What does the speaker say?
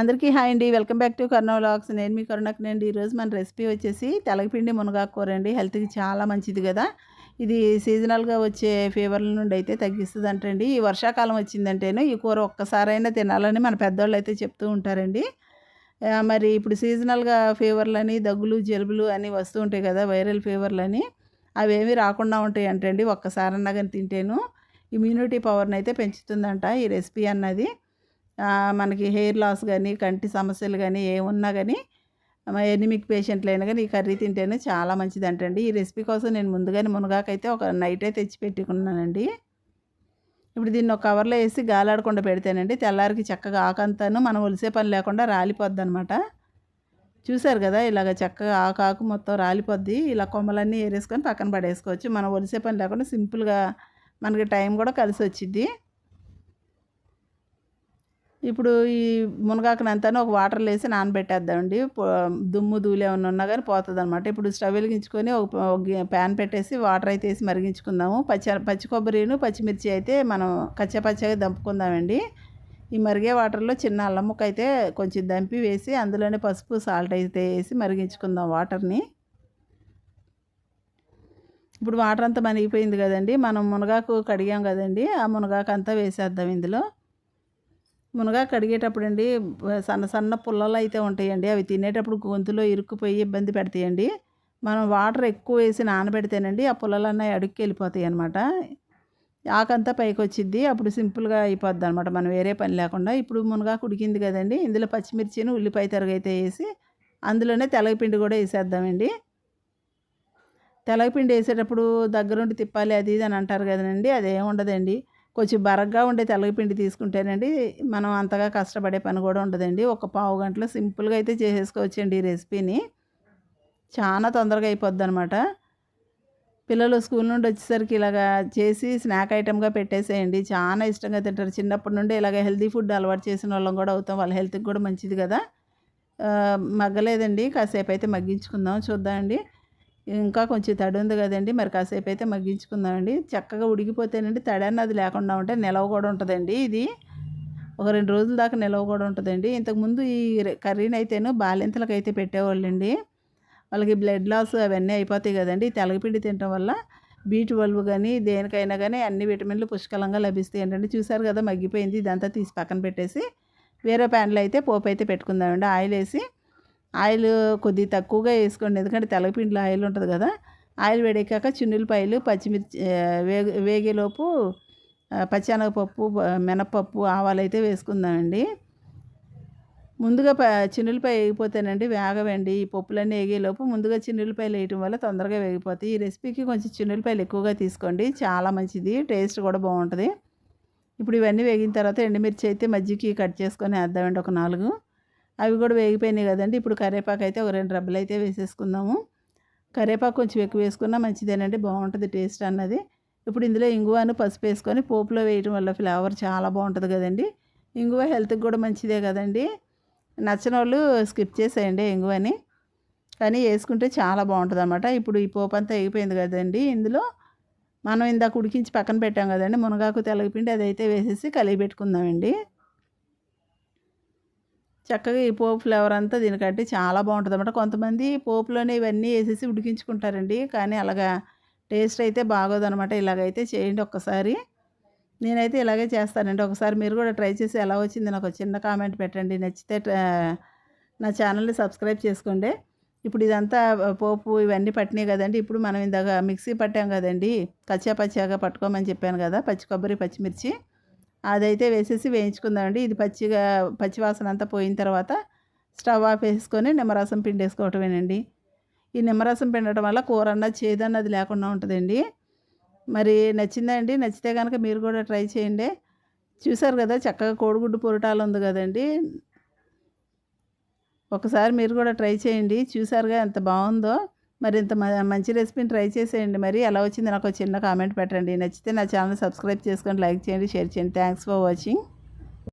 అందరికీ హాయ్ అండి. Welcome back to Karna vlogs. నేను మీ కరుణకునండి ఈరోజు మన రెసిపీ వచ్చేసి తెలగపిండి మునగాకూర కూర అండి. హెల్త్కి చాలా మంచిది కదా. ఇది సీజనల్గా వచ్చే ఫీవర్ల నుండి అయితే తగ్గిస్తుంది అంటండి ఈ వర్షాకాలం వచ్చిందంటేను ఈ కూర ఒక్కసారైనా తినాలని మన పెద్దవాళ్ళు అయితే చెప్తూ ఉంటారండి. మరి ఇప్పుడు సీజనల్గా ఫీవర్లని దగ్గులు జలుబులు అని వస్తూ ఉంటాయి కదా వైరల్ ఫీవర్లని. అవేమి రాకుండా ఉంటాయి అంటండి ఒక్కసారన్నా కానీ తింటేను ఇమ్యూనిటీ పవర్ని అయితే పెంచుతుందంట ఈ రెసిపీ అన్నది. మనకి హెయిర్ లాస్ కానీ కంటి సమస్యలు కానీ ఏమున్నా కానీ ఎనిమిక్ పేషెంట్లు అయినా కానీ ఈ కర్రీ తింటేనే చాలా మంచిది అంటండి ఈ రెసిపీ కోసం నేను ముందుగానే మునగాకైతే ఒక నైటే తెచ్చి పెట్టుకున్నానండి. ఇప్పుడు దీన్ని ఒక కవర్లో వేసి గాలాడకుండా పెడితేనండి తెల్లారికి చక్కగా ఆకంతాను మనం ఒలిసే పని లేకుండా రాలిపోద్ది అనమాట చూసారు కదా ఇలాగ చక్కగా ఆకు ఆకు మొత్తం రాలిపోద్ది. ఇలా కొమ్మలన్నీ ఏరేసుకొని పక్కన పడేసుకోవచ్చు. మనం ఒలిసే పని లేకుండా సింపుల్గా మనకి టైం కూడా కలిసి వచ్చింది ఇప్పుడు ఈ మునగాకునంతాను ఒక వాటర్లో వేసి నానబెట్టేద్దామండి. పో- దుమ్ము దూలే ఉన్నా కానీ పోతుంది అనమాట ఇప్పుడు స్టవ్ వెలిగించుకొని ఒక గి- ప్యాన్ పెట్టేసి వాటర్ అయితే వేసి మరిగించుకుందాము. పచ్చి పచ్చి కొబ్బరిను పచ్చిమిర్చి అయితే మనం కచ్చపచ్చగా దంపుకుందామండి. ఈ మరిగే వాటర్లో చిన్న అల్లం ముక్క అయితే కొంచెం దంపి వేసి అందులోనే పసుపు సాల్ట్ అయితే వేసి మరిగించుకుందాం వాటర్ని. ఇప్పుడు వాటర్ అంతా మనిగిపోయింది కదండి. మనం మునగాకు కడిగాం కదండి. ఆ మునగాకు అంతా వేసేద్దాం ఇందులో. మునగా కడిగేటప్పుడు అండి సన్న సన్న పుల్లలు అయితే ఉంటాయండి. అవి తినేటప్పుడు గొంతులో ఇరుక్కుపోయి ఇబ్బంది పెడతాయండి. మనం వాటర్ ఎక్కువ వేసి నానబెడితేనండి ఆ పుల్లలన్నీ అడుక్కి వెళ్ళిపోతాయి అనమాట ఆకంతా పైకి వచ్చింది అప్పుడు సింపుల్గా అయిపోద్ది అనమాట మనం వేరే పని లేకుండా. ఇప్పుడు మునగా ఉడికింది కదండి. ఇందులో పచ్చిమిర్చిని ఉల్లిపాయ తరగైతే వేసి అందులోనే తెలగపిండి కూడా వేసేద్దామండి. తెలగపిండి వేసేటప్పుడు దగ్గరుండి తిప్పాలి అది ఇది అని అంటారు కదండి. అదేం ఉండదండి. కొంచెం బరగ్గా ఉండే తెల్లపిండి తీసుకుంటేనండి మనం అంతగా కష్టపడే పని కూడా ఉండదండి. ఒక పావు గంటలో సింపుల్గా అయితే చేసేసుకోవచ్చండి ఈ రెసిపీని. చాలా తొందరగా అయిపోద్ది అనమాట పిల్లలు స్కూల్ నుండి వచ్చేసరికి ఇలాగా చేసి స్నాక్ ఐటమ్గా పెట్టేసేయండి. చాలా ఇష్టంగా తింటారు. చిన్నప్పటి నుండి ఇలాగ హెల్తీ ఫుడ్ అలవాటు చేసిన వాళ్ళం కూడా అవుతాం. వాళ్ళ హెల్త్కి కూడా మంచిది కదా. మగ్గలేదండి. కాసేపు అయితే మగ్గించుకుందాం. చూద్దామండి. ఇంకా కొంచెం తడి ఉంది కదండి. మరి కాసేపు అయితే మగ్గించుకుందామండి. చక్కగా ఉడికిపోతేనండి తడి అన్నది లేకుండా ఉంటే నిలవ కూడా ఉంటుందండి ఇది. ఒక రెండు రోజుల దాకా నిలవ కూడా ఉంటుందండి. ఇంతకుముందు ఈ కర్రీని అయితేను బాలింతలకు అయితే పెట్టేవాళ్ళండి. వాళ్ళకి బ్లడ్ లాస్ అవన్నీ అయిపోతాయి కదండి. తెలగపిండి తినడం వల్ల బీ ట్వెల్వ్ కానీ దేనికైనా కానీ అన్ని విటమిన్లు పుష్కలంగా లభిస్తాయి ఏంటంటే చూసారు కదా మగ్గిపోయింది. ఇదంతా తీసి పక్కన పెట్టేసి వేరే ప్యాన్లో అయితే పోపు అయితే పెట్టుకుందామండి. ఆయిల్ వేసి ఆయిల్ కొద్దిగా తక్కువగా వేసుకోండి. ఎందుకంటే తెల్లపిండిలో ఆయిల్ ఉంటుంది కదా ఆయిల్ వేడెక్కాక చున్నులపాయలు పచ్చిమిర్చి వేగి వేగేలోపు ఆ, పచ్చెనగపప్పు మినపప్పు ఆవాలు అయితే వేసుకుందామండి. ముందుగా ప చిన్నులపాయ వేగిపోతేనండి వేగవండి. ఈ పప్పులన్నీ వేగేలోపు ముందుగా చిన్నులపాయలు వేయటం వల్ల తొందరగా వేగిపోతాయి. ఈ రెసిపీకి కొంచెం చిన్నులపాయలు ఎక్కువగా తీసుకోండి చాలా మంచిది టేస్ట్ కూడా బాగుంటుంది. ఇప్పుడు ఇవన్నీ వేగిన తర్వాత ఎండుమిర్చి అయితే మజ్జికి కట్ చేసుకొని వేద్దామండి ఒక నాలుగు. అవి కూడా వేగిపోయినాయి కదండి. ఇప్పుడు కరివేపాకు అయితే ఒక రెండు రబ్బలు అయితే వేసేసుకుందాము. కరివేపాకు కొంచెం ఎక్కువ వేసుకున్నా మంచిదేనండి బాగుంటుంది టేస్ట్ అన్నది. ఇప్పుడు ఇందులో ఇంగువాను పసుపు వేసుకొని పోపులో వేయడం వల్ల ఫ్లేవర్ చాలా బాగుంటుంది కదండి. ఇంగువ హెల్త్కి కూడా మంచిదే కదండి. నచ్చని వాళ్ళు స్కిప్ చేసేయండి ఇంగువని. కానీ వేసుకుంటే చాలా బాగుంటుంది అనమాట ఇప్పుడు ఈ పోపు అంతా అయిపోయింది కదండి. ఇందులో మనం ఇందాక ఉడికించి పక్కన పెట్టాం కదండి. మునగాకు తెలగపిండి అదైతే వేసేసి కలిగి పెట్టుకుందామండి. చక్కగా ఈ పోపు ఫ్లేవర్ అంతా దీనికంటే చాలా బాగుంటుంది అనమాట కొంతమంది పోపులోనే ఇవన్నీ వేసేసి ఉడికించుకుంటారండి. కానీ అలాగా టేస్ట్ అయితే బాగోదనమాట ఇలాగైతే చేయండి ఒక్కసారి. నేనైతే ఇలాగే చేస్తానండి. ఒకసారి మీరు కూడా ట్రై చేసి ఎలా వచ్చింది నాకు చిన్న కామెంట్ పెట్టండి. నచ్చితే నా ఛానల్ని సబ్స్క్రైబ్ చేసుకోండి. ఇప్పుడు ఇదంతా పోపు ఇవన్నీ పట్టినాయి కదండి. ఇప్పుడు మనం ఇందాక మిక్సీ పట్టాం కదండి. కచ్చా పచ్చాగా పట్టుకోమని చెప్పాను కదా. పచ్చి కొబ్బరి పచ్చిమిర్చి. అదైతే వేసేసి వేయించుకుందామండి. ఇది పచ్చిగా పచ్చివాసన అంతా పోయిన తర్వాత స్టవ్ ఆఫ్ వేసుకొని నిమ్మరసం పిండేసుకోవటమేనండి. ఈ నిమ్మరసం పిండటం వల్ల కూర అన్నది చేదన్నది లేకుండా ఉంటుందండి. మరి నచ్చిందా అండి నచ్చితే కనుక మీరు కూడా ట్రై చేయండి. చూసారు కదా చక్కగా కోడిగుడ్డు పొరటాలు ఉంది కదండి. ఒకసారి మీరు కూడా ట్రై చేయండి. చూసారుగా ఎంత బాగుందో. మరి ఇంత మ- మంచి రెసిపీని ట్రై చేసేయండి మరి. ఎలా వచ్చింది నాకు చిన్న కామెంట్ పెట్టండి. నచ్చితే నా ఛానల్ సబ్స్క్రైబ్ చేసుకొని లైక్ చేయండి షేర్ చేయండి. Thanks for watching